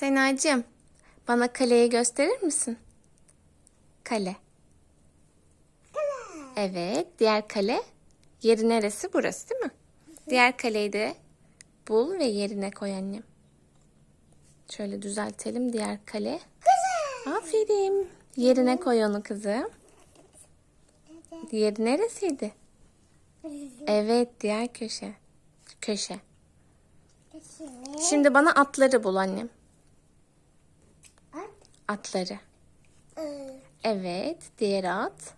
Senacığım, bana kaleyi gösterir misin? Kale. Evet, diğer kale. Yeri neresi? Burası değil mi? Diğer kaleyi de bul ve yerine koy annem. Şöyle düzeltelim diğer kale. Aferin. Yerine koy onu kızım. Diğeri neresiydi? Evet, diğer köşe. Köşe. Şimdi bana atları bul annem. Atları. Evet, diğer at.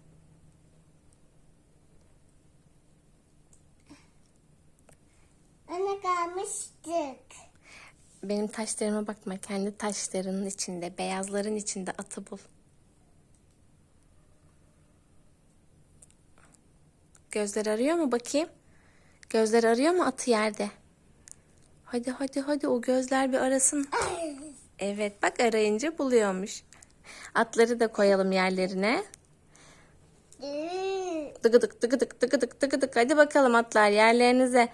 Ana kalmıştık. Benim taşlarıma bakma. Kendi taşlarının içinde, beyazların içinde atı bul. Gözler arıyor mu bakayım? Gözler arıyor mu atı yerde? Hadi hadi hadi o gözler bir arasın. Evet bak arayınca buluyormuş. Atları da koyalım yerlerine. Tıgıdık tıgıdık tıgıdık tıgıdık. Hadi bakalım atlar yerlerinize.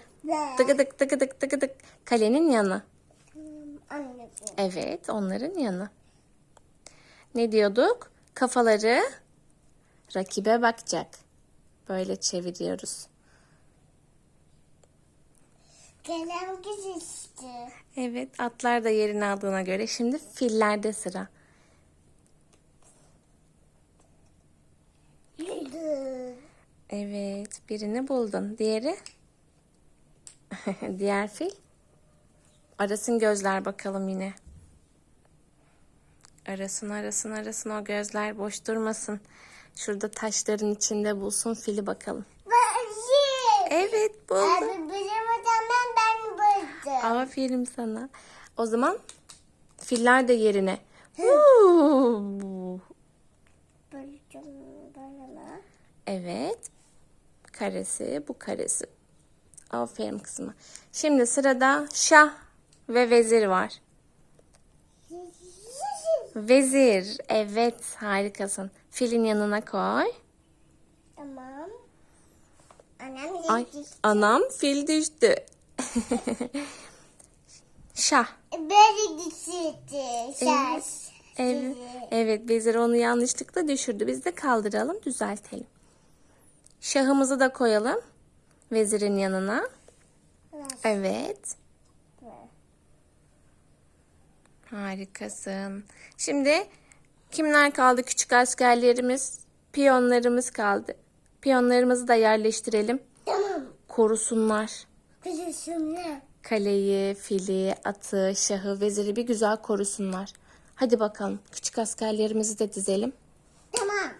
Tıgıdık tıgıdık tıgıdık. Kalenin yanı. Evet, onların yanı. Ne diyorduk? Kafaları rakibe bakacak. Böyle çeviriyoruz. Kalem geçişti. Evet, atlar da yerini aldığına göre şimdi fillerde sıra. Evet, birini buldun. Diğeri? Diğer fil? Arasın gözler bakalım yine. Arasın, arasın, arasın o gözler boş durmasın. Şurada taşların içinde bulsun fili bakalım. Evet buldu. Abi ben buldum. Aferin sana. O zaman filler de yerine. Evet. Karesi, bu karesi. Aferin kızıma. Şimdi sırada şah ve vezir var. Vezir. Evet, harikasın. Filin yanına koy. Tamam. Annem Ay, anam fil düştü. şah. Böyle geçti. Şaş. Evet. Evet, vezir onu yanlışlıkla düşürdü. Biz de kaldıralım, düzeltelim. Şahımızı da koyalım. Vezirin yanına. Evet. Harikasın. Şimdi kimler kaldı? Küçük askerlerimiz, piyonlarımız kaldı. Piyonlarımızı da yerleştirelim. Tamam. Korusunlar. Ne? Kaleyi, fili, atı, şahı, veziri bir güzel korusunlar. Hadi bakalım. Küçük askerlerimizi de dizelim. Tamam.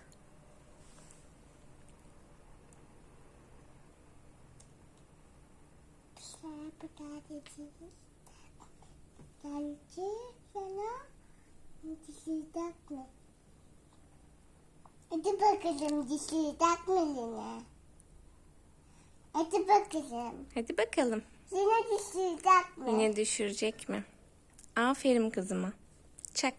Sana. Hadi bakalım dişi takma yine. Hadi bakalım. Hadi bakalım. Yine dişi takma. Yine düşürecek mi? Aferin kızıma. Çak.